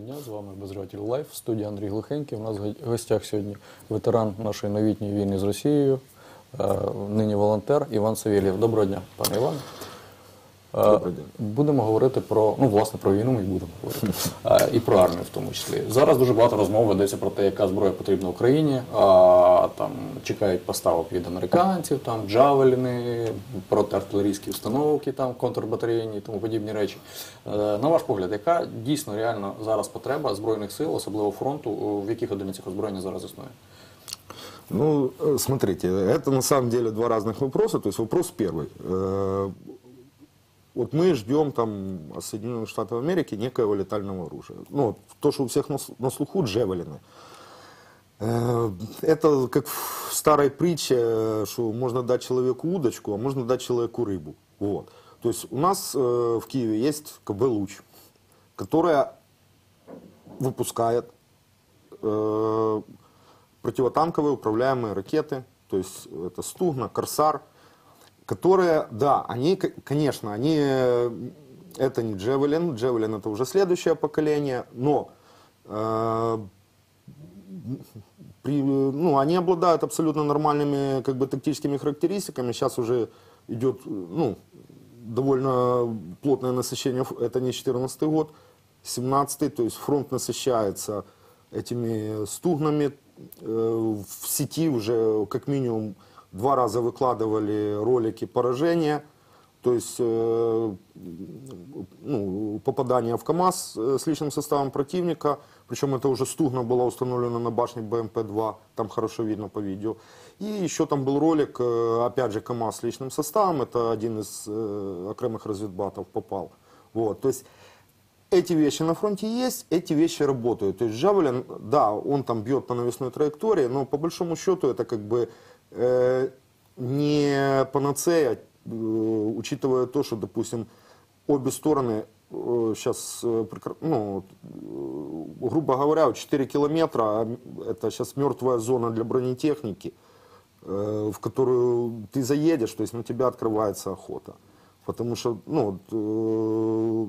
дня. З вами Безрятіль Лайф, студія Андрій Глухенький. У нас в гостях сьогодні ветеран нашої новітньої війни з Росією, е, нині волонтер Іван Савєлєв. Доброго дня, пане Іване. Е, Добрий день. Будемо говорити про ну власне про війну. Ми й будемо говорити Е, і про армію, в тому числі. Зараз дуже багато розмов ведеться про те, яка зброя потрібна Україні. А, там чекають поставок від американців, там джавеліни, протиартилерійські установки, там контрбатарейні і тому подібні речі. Е, На ваш погляд, яка дійсно реально зараз потреба збройних сил, особливо фронту, в яких одиницях озброєння зараз існує? Ну, э, смотрите, это на самом деле два разных вопроса. То есть вопрос первый. Вот мы ждем там Соединенных Штатов Америки некоего летального оружия. Ну, то, что у всех на на слуху, джевелины. Э, Это как в старой притче, э, что можно дать человеку удочку, а можно дать человеку рыбу. Вот. То есть у нас э, в Киеве есть КБ «Луч», которая выпускает противотанковые управляемые ракеты, то есть это Стугна, Корсар, которые, да, они, конечно, они, э, это не Джевелин, Джевелин это уже следующее поколение, но э, при, ну, они обладают абсолютно нормальными как бы, тактическими характеристиками. Сейчас уже идет ну, довольно плотное насыщение. Это не 14 год, 17 то есть фронт насыщается этими стугнами. Э, В сети уже как минимум два раза выкладывали ролики поражения. То есть э, ну, попадание в КАМАЗ э, с личным составом противника, причем это уже стугна была установлена на башне БМП-2, там хорошо видно по видео. И еще там был ролик, э, опять же, КАМАЗ с личным составом, это один из э, окремых разведбатов попал. Вот, то есть эти вещи на фронте есть, эти вещи работают. То есть Джавелин, да, он там бьет по навесной траектории, но по большому счету это как бы не панацея, э, учитывая то, что, допустим, обе стороны сейчас, ну, э, грубо говоря, вот 4 километра, а это сейчас мертвая зона для бронетехники, э, в которую ты заедешь, то есть на тебя открывается охота. Потому что, ну, э,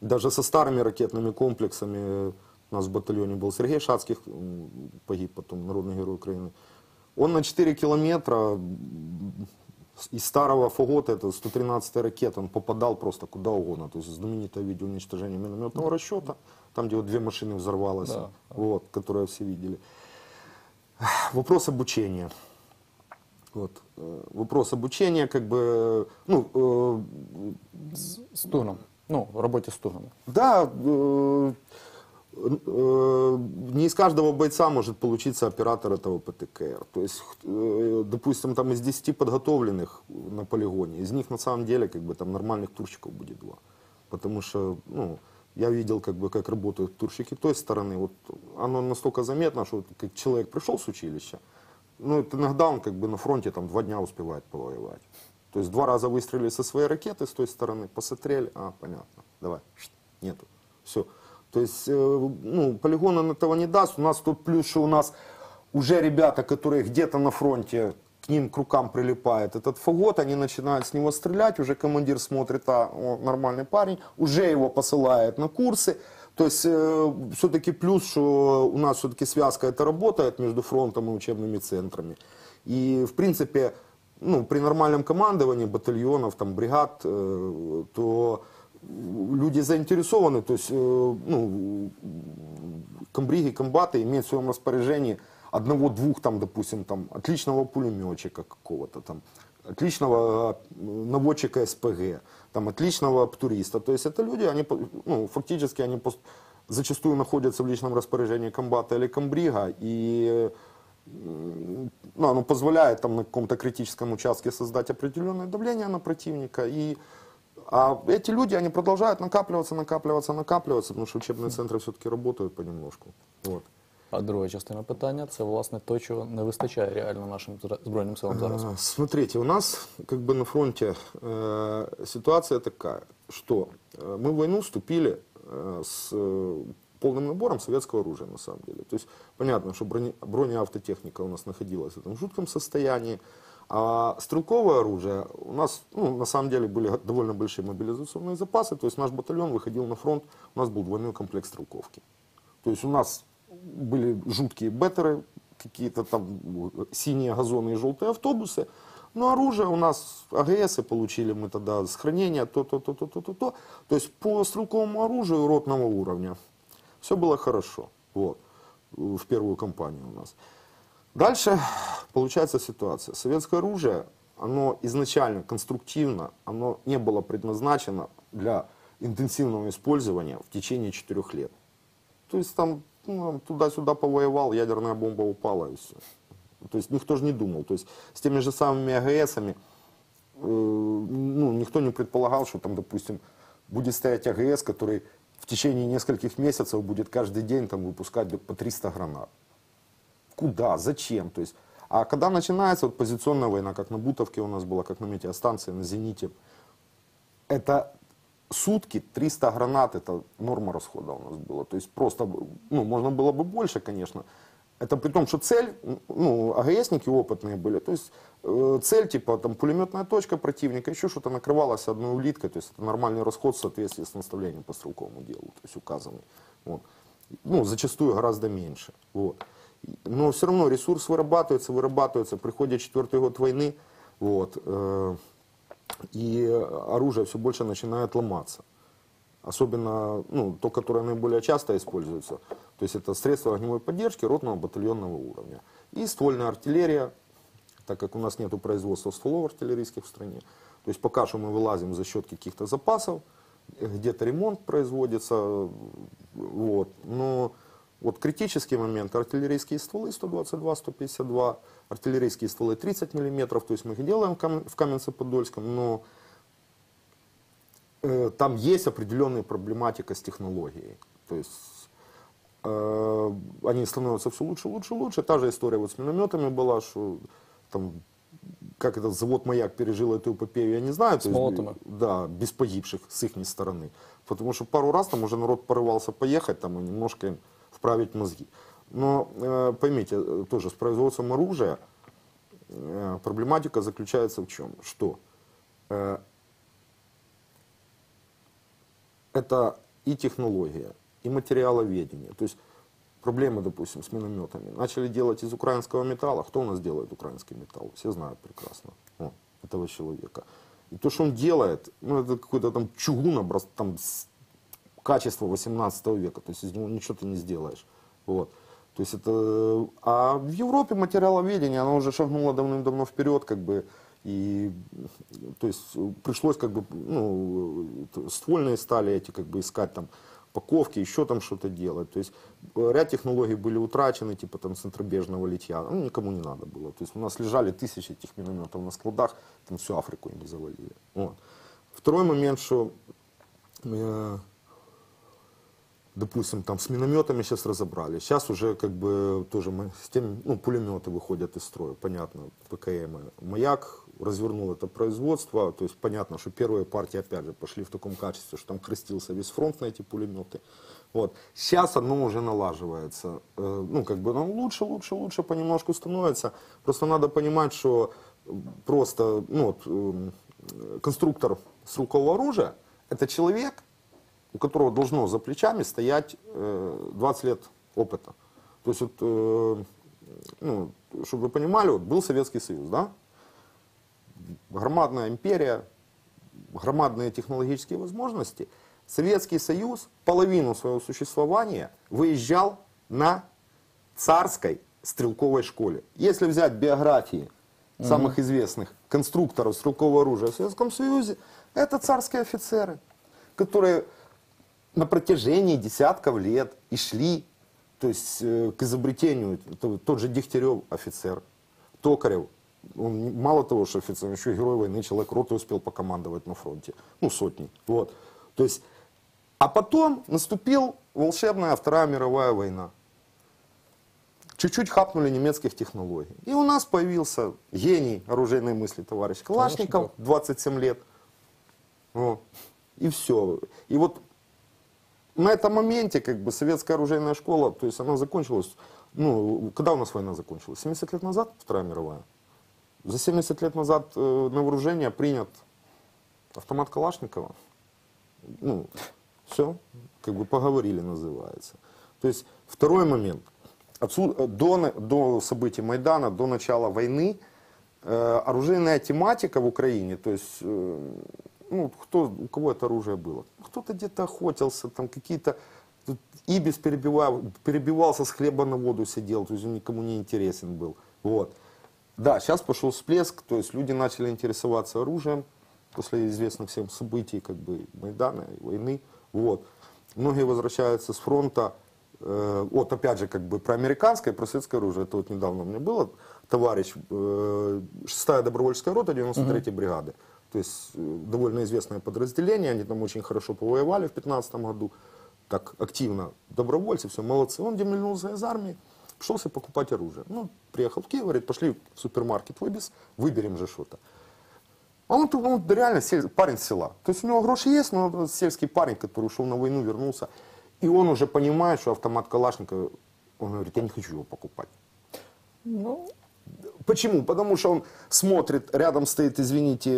даже со старыми ракетными комплексами, у нас в батальоне был Сергей Шацких, погиб потом, народный герой Украины. Он на 4 километра из старого фагота, это 113 ракета, он попадал просто куда угодно. То есть знаменитое видео уничтожения минометного расчета, там, где вот две машины взорвалось, Да. вот, которые все видели. Вопрос обучения. Вот. э, Вопрос обучения, как бы, ну, э, З стугном. Ну, в роботі з стугнами. Да, э, не из каждого бойца может получиться оператор этого ПТКР. То есть, э, допустим, там из 10 подготовленных на полигоне, из них на самом деле как бы там нормальных турщиков будет два. Потому что, ну, я видел, как бы, как работают турщики той стороны. Вот оно настолько заметно, что как человек пришел с училища, ну, это иногда он как бы на фронте там два дня успевает повоевать. То есть два раза выстрелили со своей ракеты с той стороны, посмотрели, а, понятно, давай, нету, все. То есть, э, ну, полигон он этого не даст. У нас тут плюс, у нас уже ребята, которые где-то на фронте, к ним к рукам прилипает этот фагот, они начинают с него стрелять, уже командир смотрит, а, о, нормальный парень, уже его посылает на курсы. То есть, все-таки плюс, что у нас все-таки связка это работает между фронтом и учебными центрами. И, в принципе, ну, при нормальном командовании батальонов, там, бригад, э, то люди заинтересованы, то есть, э, ну, комбриги, комбаты имеют в своем распоряжении одного-двух, там, допустим, там, отличного пулеметчика какого-то, там, отличного э, наводчика СПГ, там, отличного туриста. То есть это люди, они, ну, фактически они зачастую находятся в личном распоряжении комбата или комбрига, и ну, оно позволяет там, на каком-то критическом участке создать определенное давление на противника. И, а эти люди, они продолжают накапливаться, накапливаться, накапливаться, потому что учебные центры все-таки работают понемножку. Вот. А друга частина питання це власне то, чого не вистачає реально нашим збройним силам зараз. А, Смотрите, у нас как бы на фронте э, ситуация такая, что э, мы в войну вступили э, с э, полным набором советского оружия на самом деле. То есть понятно, что броне, бронеавтотехника у нас находилась в этом жутком состоянии, а стрелковое оружие у нас, ну, на самом деле, были довольно большие мобилизационные запасы. То есть наш батальон выходил на фронт, у нас был двойной комплект стрелковки. То есть у нас были жуткие беттеры, какие-то там э, синие газоны и желтые автобусы. Но оружие у нас, АГС получили мы тогда с хранения, то-то, то-то, то-то, то. То есть по стрелковому оружию ротного уровня все было хорошо. Вот. В первую кампанию у нас. Дальше получается ситуация. Советское оружие, оно изначально конструктивно, оно не было предназначено для интенсивного использования в течение четырех лет. То есть там ну, туда-сюда повоевал, ядерная бомба упала и все. То есть никто же не думал. То есть с теми же самыми АГСами, э, ну, никто не предполагал, что там, допустим, будет стоять АГС, который в течение нескольких месяцев будет каждый день там выпускать по 300 гранат. Куда? Зачем? То есть, а когда начинается вот позиционная война, как на Бутовке у нас была, как на метеостанции, на Зените, это сутки 300 гранат, это норма расхода у нас была. То есть просто, ну, можно было бы больше, конечно. Это при том, что цель, ну, АГСники опытные были, то есть э, цель, типа, там, пулеметная точка противника, еще что-то накрывалось одной улиткой, то есть это нормальный расход в соответствии с наставлением по стрелковому делу, то есть указанный. Вот. Ну, зачастую гораздо меньше. Вот. Но все равно ресурс вырабатывается, вырабатывается, приходит четвертый год войны, вот, э, и оружие все больше начинает ломаться. Особенно ну, то, которое наиболее часто используется. То есть это средства огневой поддержки ротного батальонного уровня. И ствольная артиллерия, так как у нас нет производства стволов артиллерийских в стране. То есть пока что мы вылазим за счет каких-то запасов, где-то ремонт производится, вот. но вот критический момент, артиллерийские стволы 122-152, артиллерийские стволы 30 мм, то есть мы их делаем в Каменце-Подольском, но э, там есть определенная проблематика с технологией. То есть э, они становятся все лучше, лучше, лучше. Та же история вот с минометами была, что там как этот завод «Маяк» пережил эту эпопею, я не знаю. С молотами. Да, без погибших с их стороны. Потому что пару раз там уже народ порывался поехать, там и немножко вправить мозги. Но э, поймите, э, тоже с производством оружия э, проблематика заключается в чем? Что это и технология, и материаловедение. То есть проблемы, допустим, с минометами. Начали делать из украинского металла. Кто у нас делает украинский металл? Все знают прекрасно О, этого человека. И то, что он делает, ну, это какой-то там чугун, там, качество 18 века, то есть из него ничего ты не сделаешь. Вот. То есть это, а в Европе материаловедение, оно уже шагнуло давным-давно вперед, как бы, и, то есть, пришлось, как бы, ну, ствольные стали эти, как бы, искать там паковки, еще там что-то делать. То есть, ряд технологий были утрачены, типа там центробежного литья, ну, никому не надо было. То есть, у нас лежали тысячи этих минометов на складах, там всю Африку им завалили. Вот. Второй момент, что э, допустим, там с минометами сейчас разобрали. Сейчас уже как бы тоже мы с тем, ну, пулеметы выходят из строя, понятно, ПКМ. Маяк развернул это производство, то есть понятно, что первые партии опять же пошли в таком качестве, что там крестился весь фронт на эти пулеметы. Вот. Сейчас оно уже налаживается. Э, ну, как бы оно лучше, лучше, лучше понемножку становится. Просто надо понимать, что просто ну, вот, эм, конструктор стрелкового оружия это человек, у которого должно за плечами стоять 20 э, лет опыта. То есть, вот, э, ну, чтобы вы понимали, вот был Советский Союз, да? Громадная империя, громадные технологические возможности. Советский Союз половину своего существования выезжал на царской стрелковой школе. Если взять биографии угу. самых известных конструкторов стрелкового оружия в Советском Союзе, это царские офицеры, которые на протяжении десятков лет и шли то есть, э, к изобретению. Тот же Дегтярев офицер, Токарев, он мало того, что офицер, еще и герой войны, человек роты успел покомандовать на фронте. Ну, сотни. Вот. То есть, а потом наступил волшебная Вторая мировая война. Чуть-чуть хапнули немецких технологий. И у нас появился гений оружейной мысли товарищ Калашников, 27 лет. Вот. И все. И вот на этом моменте как бы советская оружейная школа, то есть она закончилась, ну, когда у нас война закончилась? 70 лет назад, Вторая мировая? За 70 лет назад э, на вооружение принят автомат Калашникова. Ну, все, как бы поговорили называется. То есть второй момент. Э, До, до событий Майдана, до начала войны, э, оружейная тематика в Украине, то есть, э, ну, кто, у кого это оружие было? Кто-то где-то охотился, там какие-то... Ибис перебивал, перебивался с хлеба на воду сидел, то есть он никому не интересен был. Вот. Да, сейчас пошел всплеск, то есть люди начали интересоваться оружием после известных всем событий, как бы Майдана и войны. Вот. Многие возвращаются с фронта. Э, вот опять же, как бы про американское, про советское оружие. Это вот недавно у меня было. Товарищ, э, 6-я добровольческая рота 93-й бригады. То есть э, довольно известное подразделение. Они там очень хорошо повоевали в 15 году. Так активно добровольцы, все молодцы. Он демильнулся из армии, себе покупать оружие. Ну, приехал в Киев, говорит, пошли в супермаркет Выбис, выберем же что-то. А он, ну, реально сель- парень села. То есть у него гроши есть, но он сельский парень, который ушел на войну, вернулся. И он уже понимает, что автомат Калашникова, он говорит, я не хочу его покупать. Ну, Почему? Потому что он смотрит, рядом стоит, извините,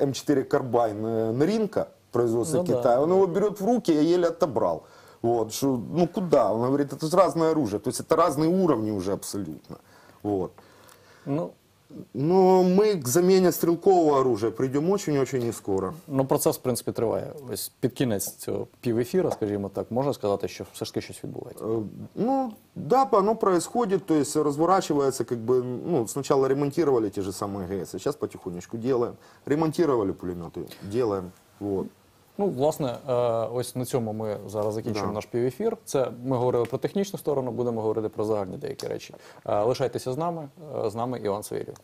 М4 Карбайн э, Нринка, производства Ну да. Китая. Он его берет в руки, я еле отобрал. Вот, что, ну куда? Он говорит, это разное оружие. То есть это разные уровни уже абсолютно. Вот. ну, Но мы к замене стрелкового оружия придем очень-очень не скоро. ну, процес, в принципі, триває. Ось під кінець цього півефіра, скажімо так, можна сказати, що все ж таки щось відбувається. Э, Ну, да, оно происходит, то есть разворачивается, как бы, ну, сначала ремонтировали те же самые ГС, а сейчас потихонечку делаем. Ремонтировали пулеметы, делаем, вот. Ну, власне, е, ось на цьому ми зараз закінчимо Да. наш півефір. Це ми говорили про технічну сторону, будемо говорити про загальні деякі речі. Е, Лишайтеся з нами. Е, З нами Іван Савєлєв.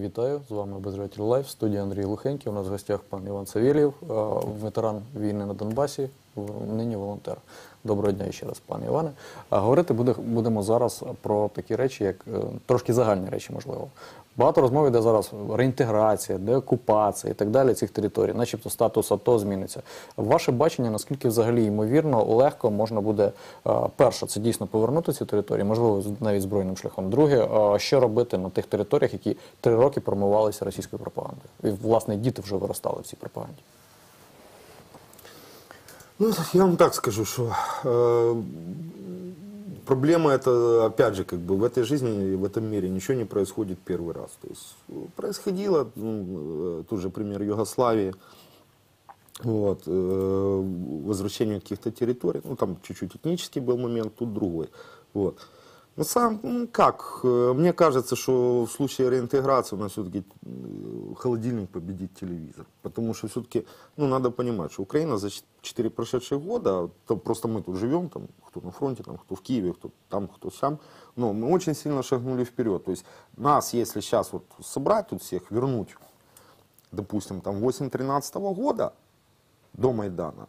вітаю. З вами Безжатель Лайф, студія Андрій Лухенький. У нас в гостях пан Іван Савєлєв, е, ветеран війни на Донбасі, в- нині волонтер. Доброго дня ще раз, пане Іване. Говорити буде, будемо зараз про такі речі, як е, трошки загальні речі, можливо. Багато розмов йде зараз реінтеграція, деокупація і так далі цих територій, начебто статус АТО зміниться. Ваше бачення, наскільки взагалі ймовірно, легко можна буде е, перше, це дійсно повернути ці території, можливо, навіть збройним шляхом. Друге, е, що робити на тих територіях, які три роки промивалися російською пропагандою. І власне діти вже виростали в цій пропаганді. Ну, я вам так скажу, что э, проблема это, опять же, как бы в этой жизни, в этом мире ничего не происходит первый раз. То есть э, происходило, ну, э, тот же пример Югославии, вот, э, возвращение каких-то территорий, ну, там чуть-чуть этнический был момент, тут другой. Вот. Самом, ну, как, э, мне кажется, что в случае реинтеграции у нас все-таки холодильник победит телевизор. Потому что все-таки, ну, надо понимать, что Украина за 4 прошедших года, то просто мы тут живем, там, кто на фронте, там, кто в Киеве, кто там, кто сам, но мы очень сильно шагнули вперед. То есть нас, если сейчас вот собрать тут всех, вернуть, допустим, там 8-13 года до Майдана,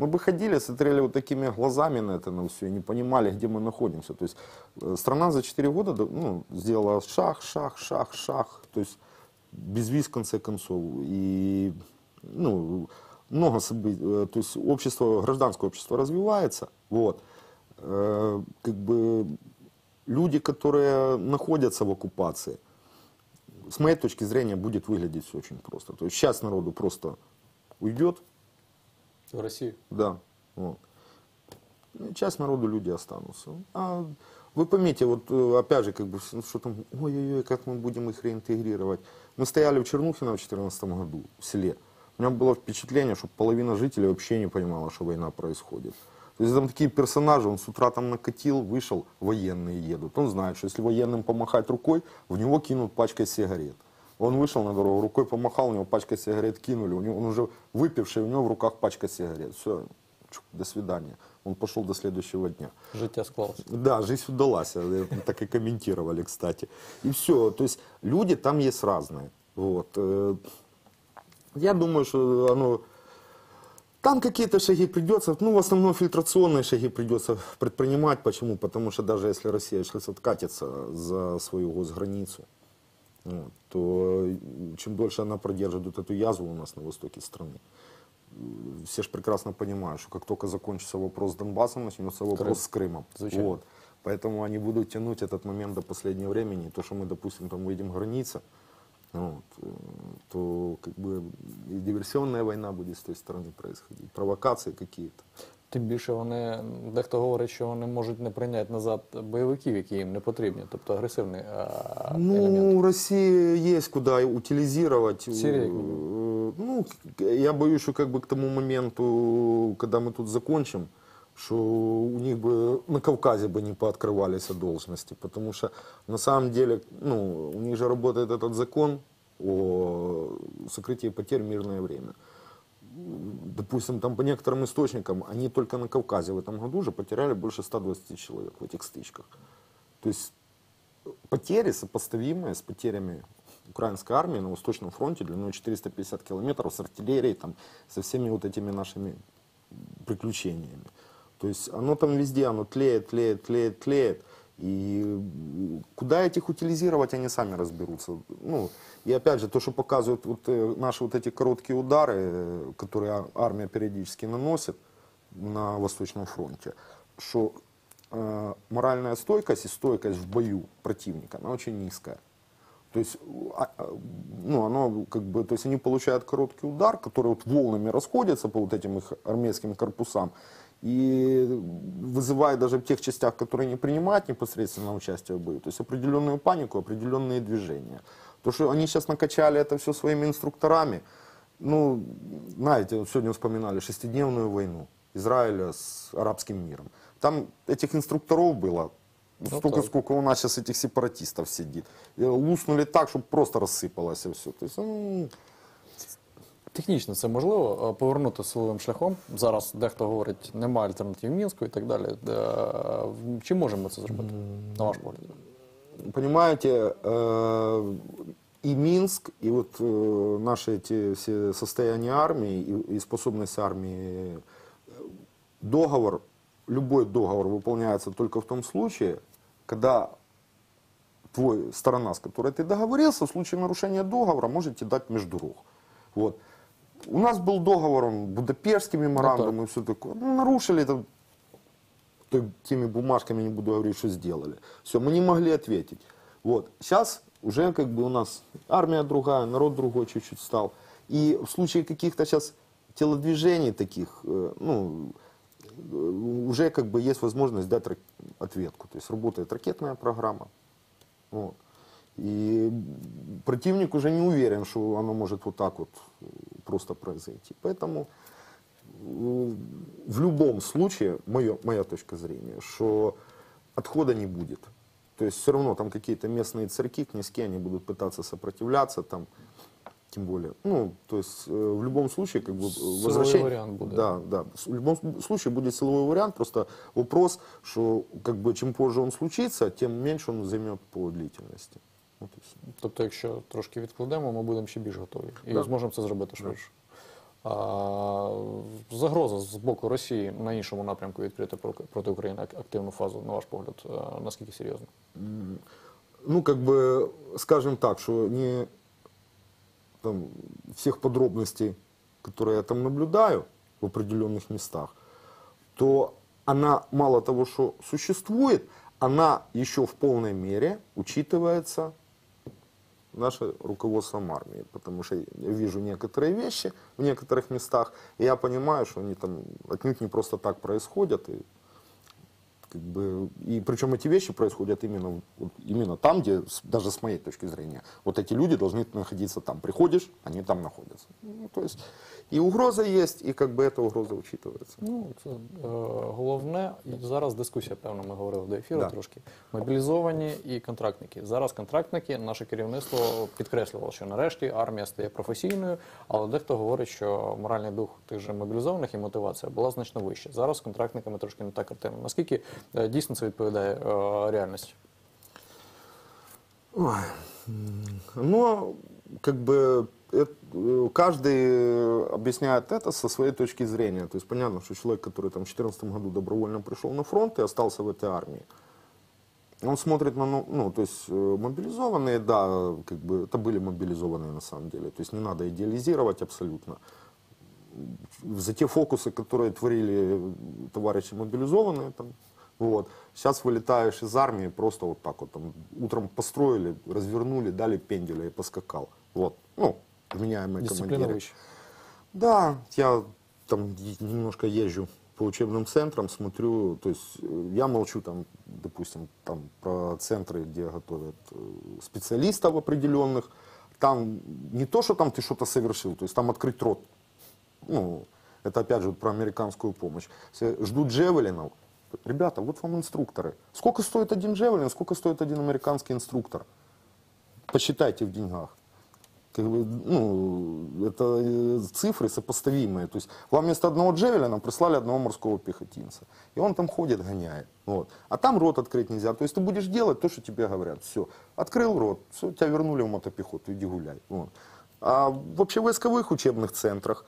мы бы ходили, смотрели вот такими глазами на это на все и не понимали, где мы находимся. То есть э, страна за 4 года да, ну, сделала шаг, шаг, шаг, шаг. То есть без виз в конце концов. И ну, много событий. э, То есть общество, гражданское общество развивается. Вот. Э, Как бы люди, которые находятся в оккупации, с моей точки зрения, будет выглядеть все очень просто. То есть сейчас народу просто уйдет, В Росії. да. Вот. Ну, Часть народу люди останутся. А вы поймите, вот э, опять же, как бы, что там, ой-ой-ой, как мы будем их реинтегрировать. Мы стояли в Чернухино в 2014 году, в селе. У меня было впечатление, что половина жителей вообще не понимала, что война происходит. То есть там такие персонажи, он с утра там накатил, вышел, военные едут. Он знает, что если военным помахать рукой, в него кинут пачкой сигарет. Он вышел на дорогу, рукой помахал, у него пачка сигарет кинули, у него, он уже выпивший, у него в руках пачка сигарет. Все, до свидания. Он пошел до следующего дня. Життя склалося. Да, жизнь удалась, э, так и комментировали, кстати. И все, то есть люди там есть разные. Вот. э, Я думаю, что оно... Там какие-то шаги придется, ну, в основном фильтрационные шаги придется предпринимать. Почему? Потому что даже если Россия сейчас откатится за свою госграницу, то чем дольше она продержит вот эту язву у нас на востоке страны, все же прекрасно понимают, что как только закончится вопрос с Донбассом, начнется вопрос Крым. с Крымом. Звучит. Вот. Поэтому они будут тянуть этот момент до последнего времени. То, что мы, допустим, там выйдем границы, вот, э, то как бы и диверсионная война будет с той стороны происходить, провокации какие-то. Тим більше вони дехто говорить, що вони можуть не прийняти назад бойовиків, які їм не потрібні, тобто агресивний е, елемент. Ну, у России есть куда утилизировать. Сирия, Э, Ну, к- я боюсь, что как бы к тому моменту, когда мы тут закончим, что у них бы на Кавказе бы не пооткрывались должности, потому что на самом деле, ну, у них же работает этот закон о сокрытии потерь в мирное время. Допустим, там по некоторым источникам, они только на Кавказе в этом году уже потеряли больше 120 человек в этих стычках. То есть потери сопоставимые с потерями украинской армии на Восточном фронте длиной 450 километров с артиллерией, там, со всеми вот этими нашими приключениями. То есть оно там везде, оно тлеет, тлеет, тлеет, тлеет. И куда этих утилизировать, они сами разберутся. Ну, и опять же, то, что показывают вот, э, наши вот эти короткие удары, э, которые а- армия периодически наносит на Восточном фронте, что э, моральная стойкость и стойкость в бою противника, она очень низкая. То есть, а, а, ну, оно как бы, то есть они получают короткий удар, который вот волнами расходится по вот этим их армейским корпусам и вызывает даже в тех частях, которые не принимают непосредственно участие в бою, то есть определенную панику, определенные движения. То, что они сейчас накачали это все своими инструкторами, ну, знаете, вот сегодня вспоминали шестидневную войну Израиля с арабским миром. Там этих инструкторов было Ну, столько, так. сколько у нас сейчас этих сепаратистов сидит. И луснули так, чтобы просто рассыпалось все. То есть, ну, Технічно це можливо е, повернути силовим шляхом. Зараз дехто говорить, немає альтернатив Мінську і так далі. Е, Чи можемо ми це зробити? На ваш погляд? понимаете, э, и Минск, и вот э, наши эти все состояния армии и, и способность армии, э, договор, любой договор выполняется только в том случае, когда твой сторона, с которой ты договорился, в случае нарушения договора можете дать междурог. Вот. У нас был договор, он Будапештский меморандум и все такое. Ну, нарушили это теми бумажками, не буду говорить, что сделали. Все, мы не могли ответить. Вот. Сейчас уже как бы у нас армия другая, народ другой чуть-чуть стал. И в случае каких-то сейчас телодвижений таких, э, ну, э, уже как бы есть возможность дать ответку. То есть работает ракетная программа. Вот. И противник уже не уверен, что оно может вот так вот э, просто произойти. Поэтому э, в любом случае, моё- моя точка зрения, что отхода не будет. То есть все равно там какие-то местные царьки, князьки, они будут пытаться сопротивляться там, тем более. Ну, то есть э, в любом случае, как бы э, Силовой возвращение... вариант будет. Да, да. В любом случае будет силовой вариант, просто вопрос, что как бы чем позже он случится, тем меньше он займет по длительности. Вот і все. Тобто, якщо трошки відкладемо, ми будемо ще більш готові і Да. зможемо це зробити швидше. А, загроза з боку Росії на іншому напрямку відкрити про- проти України ак- активну фазу, на ваш погляд, а, наскільки серйозно? Ну, как бы, скажем так, что не там, всех подробностей, которые я там наблюдаю в определенных местах, то она мало того, что существует, она еще в полной мере учитывается наше руководством армии, потому что я вижу некоторые вещи в некоторых местах, и я понимаю, что они там отнюдь не просто так происходят, и как бы, и причем эти вещи происходят именно, вот именно там, где, с- даже с моей точки зрения, вот эти люди должны находиться там. Приходишь, они там находятся. Ну, то есть и угроза есть, и как бы эта угроза учитывается. Ну, це е, головне, і зараз дискусія, певно, ми говорили до ефіру Да. трошки. Мобілізовані і контрактники. Зараз контрактники, наше керівництво підкреслювало, що нарешті армія стає професійною, але дехто говорить, що моральний дух тих же мобілізованих і мотивація була значно вища. Зараз з контрактниками трошки не та картина. Наскільки е, дійсно це відповідає е, реальності? Но как бы эт- э, каждый объясняет это со своей точки зрения. То есть понятно, что человек, который там в 2014 году добровольно пришел на фронт и остался в этой армии, он смотрит на, ну, ну, то есть э, мобилизованные, да, как бы это были мобилизованные на самом деле. То есть не надо идеализировать абсолютно. За те фокусы, которые творили товарищи мобилизованные, там, вот, сейчас вылетаешь из армии просто вот так вот, там, утром построили, развернули, дали пенделя и поскакал. Вот, ну, вменяемые командиры. Да, я там немножко езжу по учебным центрам, смотрю, то есть э, я молчу там, допустим, там про центры, где готовят э, специалистов определенных. Там не то, что там ты что-то совершил, то есть там открыть рот. Ну, это опять же про американскую помощь. Ждут джевелинов. Ребята, вот вам инструкторы. Сколько стоит один джевелин, сколько стоит один американский инструктор? Посчитайте в деньгах. Как бы, ну, это э, цифры сопоставимые. То есть вам вместо одного джевелина прислали одного морского пехотинца. И он там ходит, гоняет. Вот. А там рот открыть нельзя. То есть ты будешь делать то, что тебе говорят. Все. Открыл рот, все, тебя вернули в мотопехоту, иди гуляй. Вот. А в общевойсковых учебных центрах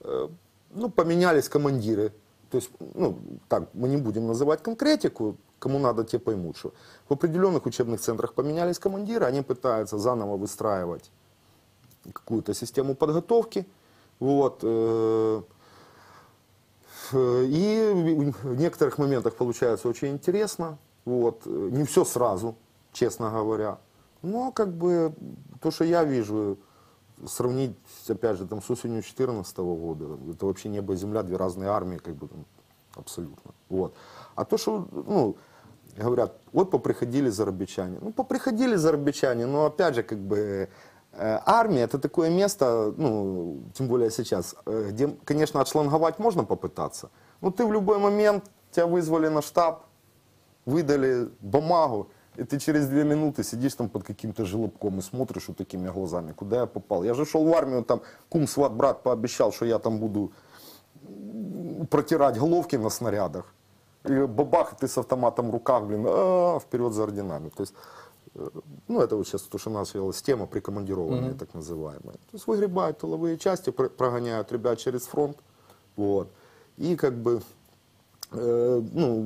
э, ну, поменялись командиры. То есть, ну, так, мы не будем называть конкретику, кому надо, те поймут, что в определенных учебных центрах поменялись командиры, они пытаются заново выстраивать какую-то систему подготовки. Вот, э, э, и в некоторых моментах получается очень интересно. Вот, не все сразу, честно говоря. Но как бы то, что я вижу, сравнить, опять же, там, с осенью 2014 года, это вообще небо и земля, две разные армии, как бы там, абсолютно. Вот. А то, что, ну, говорят, вот поприходили зарабичане. Ну, поприходили зарабичане, но опять же, как бы, э, армия это такое место, ну, тем более сейчас, э, где, конечно, отшланговать можно попытаться, но ты в любой момент, тебя вызвали на штаб, выдали бумагу, и ты через две минуты сидишь там под каким-то желобком и смотришь вот такими глазами, куда я попал. Я же шел в армию, там кум, сват, брат пообещал, что я там буду протирать головки на снарядах. И бабах, и ты с автоматом в руках, блин, а, вперед за орденами. То есть э, ну это вот сейчас то, что у нас явилась тема прикомандированные, так называемые. То есть выгребают тыловые части, про- прогоняют ребят через фронт, вот. И как бы, э, ну,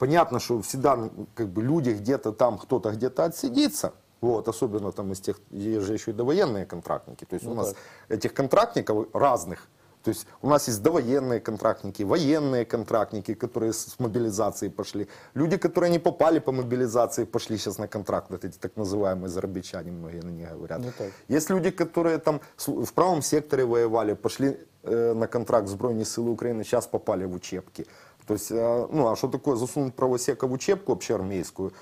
понятно, что всегда ну, как бы люди где-то там, кто-то где-то отсидится, вот, особенно там из тех, есть же еще и довоенные контрактники, то есть у нас этих контрактников разных, то есть у нас есть довоенные контрактники, военные контрактники, которые с мобилизацией пошли. Люди, которые не попали по мобилизации, пошли сейчас на контракт, вот эти так называемые зарабичане, многие на них говорят. Ну так. Есть люди, которые там в правом секторе воевали, пошли э, на контракт в Збройные силы Украины, сейчас попали в учебки. То есть, э, ну, а что такое засунуть правосека в учебку общеармейскую?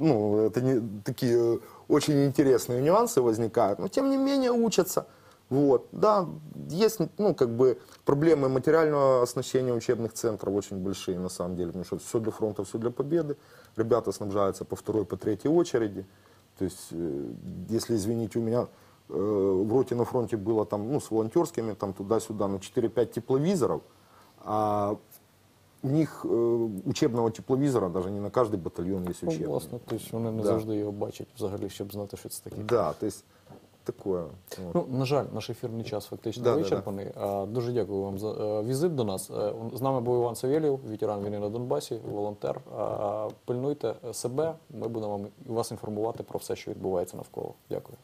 ну, это не, такие э, очень интересные нюансы возникают, но тем не менее учатся. Вот, да, есть, ну, как бы, проблемы материального оснащения учебных центров очень большие, на самом деле, потому что все для фронта, все для победы. Ребята снабжаются по второй, по третьей очереди. То есть, э, если, извините, у меня э, в роте на фронте было там, ну, с волонтерскими, там, туда-сюда, на 4-5 тепловизоров, а у них э, учебного тепловизора даже не на каждый батальон есть Ну, учебный. власне, тобто вони не Да. завжди його бачать взагалі, щоб знати, що це таке. Да, то есть такое. вот. Ну, на жаль, наш ефірний час фактично Да, да, вичерпаний. А, Дуже дякую вам за е, візит до нас. Е, З нами був Іван Савєлєв, ветеран війни на Донбасі, волонтер. А, Пильнуйте себе. Ми будемо вам- вас інформувати про все, що відбувається навколо. Дякую.